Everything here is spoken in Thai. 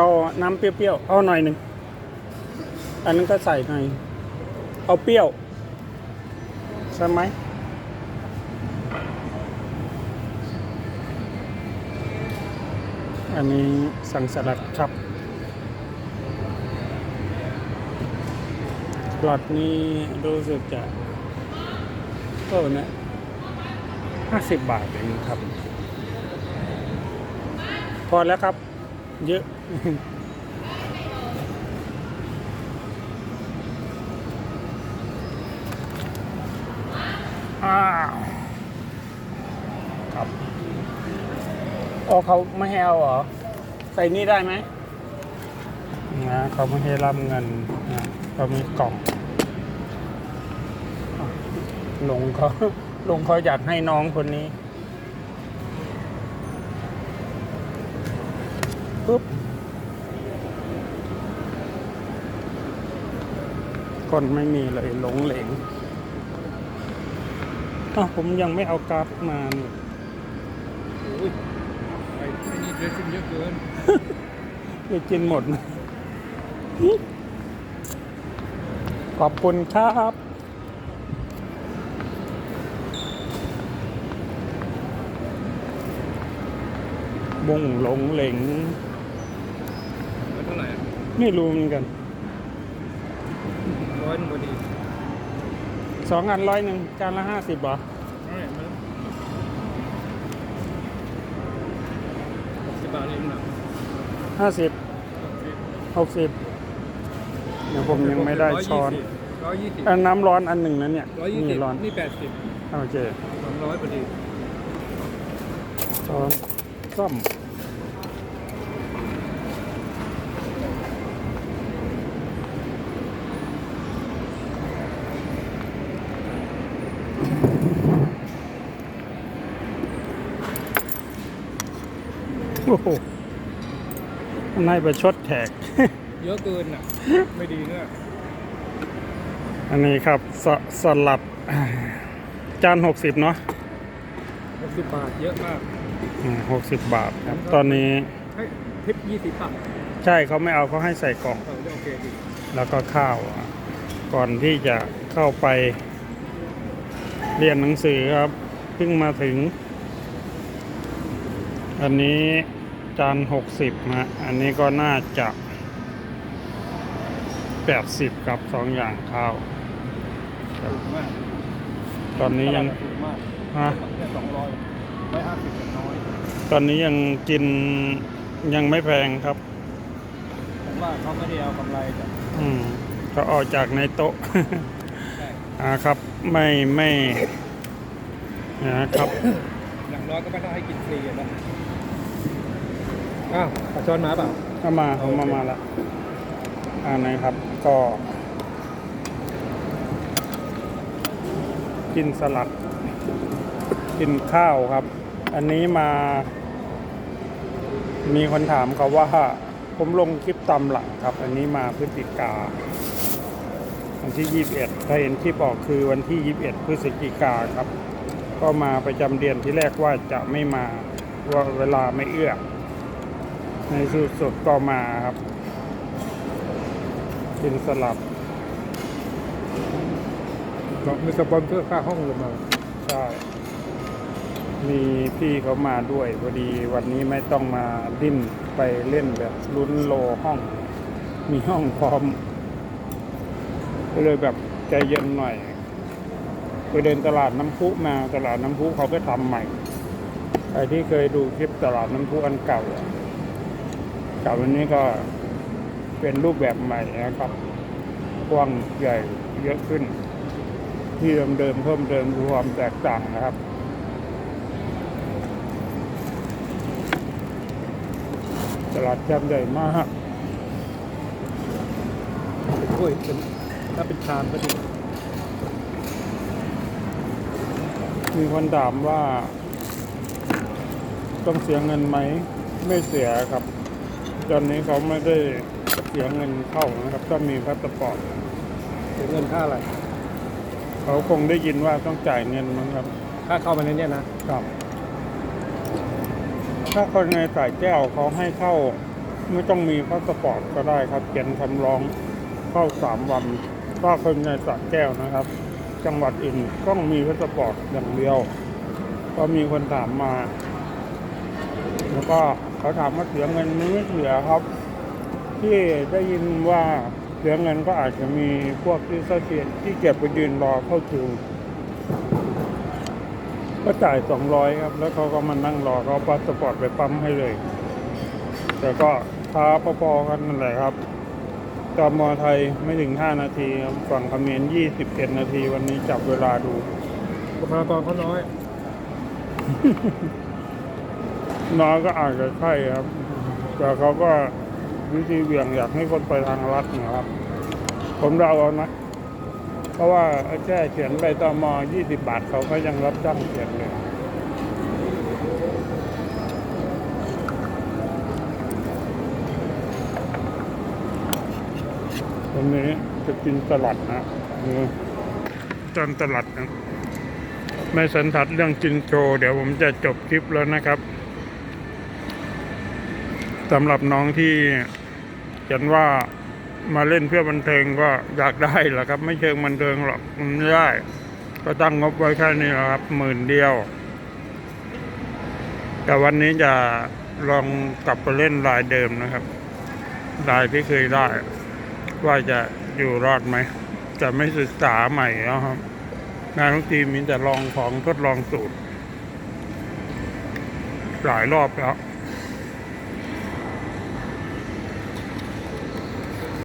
เอาน้ำเปรี้ยวๆ เอาหน่อยหนึ่ง อันนั้นก็ใส่หน่อย เอาเปรี้ยว ใช่ไหมอันนี้สั่งสลัดครับสลัดนี้รู้สึกจะก็นะห้าสิบบาทเองครับ พอแล้วครับ เยอะ อ้าวครับอ๋อเขาไม่ให้เอาเหรอ ใส่นี่ได้ไหมนะเขาไม่ให้รับเงินนะเขามีกล่องอะลงเขาลงเขาอยากให้น้องคนนี้ ปุ๊บคนไม่มีเลยหลงเหลงอ้าวผมยังไม่เอาการ์ดมานี่โอ้ยไอ้ไอ้นี่เดรสซิ่งเยอะเกินไปกินหมดนะขอบคุณครับบงหลงเหลงแล้วเท่า ไหร่อะไม่รู้เหมือนกันร้อยหนึ่งพอดีสองอันร้อยหนึ่งจานละห้าสิบเหรอเท่าไหร่มันหกสิบบาทเองนะห้าสิบหกสิบเดี๋ยวผมยังไม่ได้ช้อนร้อยยี่สิบอันน้ำร้อนอันหนึ่งนะเนี่ยร้อยยี่สินี่บร้อนนี่แปดสิบโอเคสองร้อยพอดีช้อนซ่อม โอ้โหนายประชดแขกเยอะเกินอะ ไม่ดีเนี่ยอันนี้ครับสสลัดจานหกสิบเนาะหกสิบบาทเยอะมากหกสิบบาทครับ ตอนนี้ให้ทิปยี่สิบบาทใช่เขาไม่เอาเขาให้ใส่กล่องเออโอเคดีแล้วก็ข้าวอะก่อนที่จะเข้าไป เรียนหนังสือครับ เพิ่งมาถึง อันนี้ จานหกสิบฮะอันนี้ก็น่าจะแปดสิบครับสองอย่างข้าวครับถูกมากตอนนี้ยังถูกมากฮะแค่สองร้อยร้อยห้าสิบน้อยตอนนี้ยังกินยังไม่แพงครับผมว่าเขาไม่ได้เอากำไรจากอืมก็ออกจากในโต๊ะใช่อ่าครับไม่ไม่นะครับอย่างน้อยก็ไม่ต้องให้กินฟรีอะนะ อ้าวขอช้อนมาเปล่า เอามาเอามา มาละอ่านะครับ ก็ กินสลัด กินข้าวครับ อันนี้มา มีคนถามเขาว่า ผมลงคลิปตำหลังครับ อันนี้มาพฤศจิกา วันที่ 21 ถ้าเห็นคลิปออกคือวันที่ 21 พฤศจิกาครับ ก็มาประจำเดือนที่แรกว่าจะไม่มาว่าเวลาไม่เอื้อ ในสุดสุดก็มาครับ กินสลับบอกมีสปอนเซอร์ค่าห้องเลงมาใช่ มีพี่เขามาด้วยพอดีวันนี้ไม่ต้องมาดิ้นไปเล่นแบบลุ้นโลห้อง มีห้องพร้อม ก็เลยแบบใจเย็นหน่อยไปเดินตลาดน้ำพุมาตลาดน้ำพุเขาก็ทำใหม่ใครที่เคยดูคลิปตลาดน้ำพุอันเก่าเก่าวันนี้ก็เป็นรูปแบบใหม่นะครับกว้างใหญ่เยอะขึ้น ที่เดิมๆเพิ่มเติมดูความแตกต่างนะครับตลาดแคมใหญ่มากถ้ยเป็นถ้าเป็นชามก็ดีมีคนถามว่า ต้องเสียเงินไหม ไม่เสียครับ ตอนนี้เขาไม่ได้เสียเงินเข้านะครับถ้ามีพาสปอร์ตเสียเงินค่าอะไร เขาคงได้ยินว่าต้องจ่ายเงินมั้งครับ ค่าเข้ามาในเนี้ยนะครับ ถ้าคนในสายแก้วเขาให้เข้า ไม่ต้องมีพาสปอร์ตก็ได้ครับเขียนคำร้องเข้าสามวันก็คนในสระแก้วนะครับ จังหวัดอื่นต้องมีพาสปอร์ตอย่างเดียว ก็มีคนถามมา แล้วก็ เขาถามว่าเสียเงินไหมไม่เสียครับ ที่ได้ยินว่าเสียเงินก็อาจจะมีพวกที่เสียที่เก็บไปยืนรอเข้าคิวก็จ่ายสองร้อยครับ แล้วเขาก็มานั่งรอเขาเอาพาสปอร์ตไปปั๊มให้เลย แต่ก็ช้าพอๆกันนั่นแหละครับตมอไทยไม่ถึงห้านาทีครับฝั่งเขมรยี่สิบเอ็ดนาทีวันนี้จับเวลาดูประชากรเขาน้อย น้อยก็อาจจะใช่ครับ แต่เขาก็วิธีเหวี่ยงอยากให้คนไปทางรัฐนะครับ ผมเดาเอานะ เพราะว่าแค่เขียนใบตมยี่สิบาทเขาก็ยังรับจ้างเขียนเลยวันนี้จะกินสลัดนะนี่จานสลัดนะไม่สันทัดเรื่องกินโชว์เดี๋ยวผมจะจบคลิปแล้วนะครับ สำหรับน้องที่เขียนว่ามาเล่นเพื่อบันเทิงก็อยากได้แหละครับ ไม่เชิงบันเทิงหรอกมันไม่ได้ ก็ตั้งงบไว้แค่นี้ละครับหมื่นเดียว แต่วันนี้จะลองกลับไปเล่นลายเดิมนะครับลายที่เคยได้ ว่าจะอยู่รอดไหม จะไม่ศึกษาใหม่แล้วครับงานทุกทีมมีแต่ลองของทดลองสูตร หลายรอบแล้ว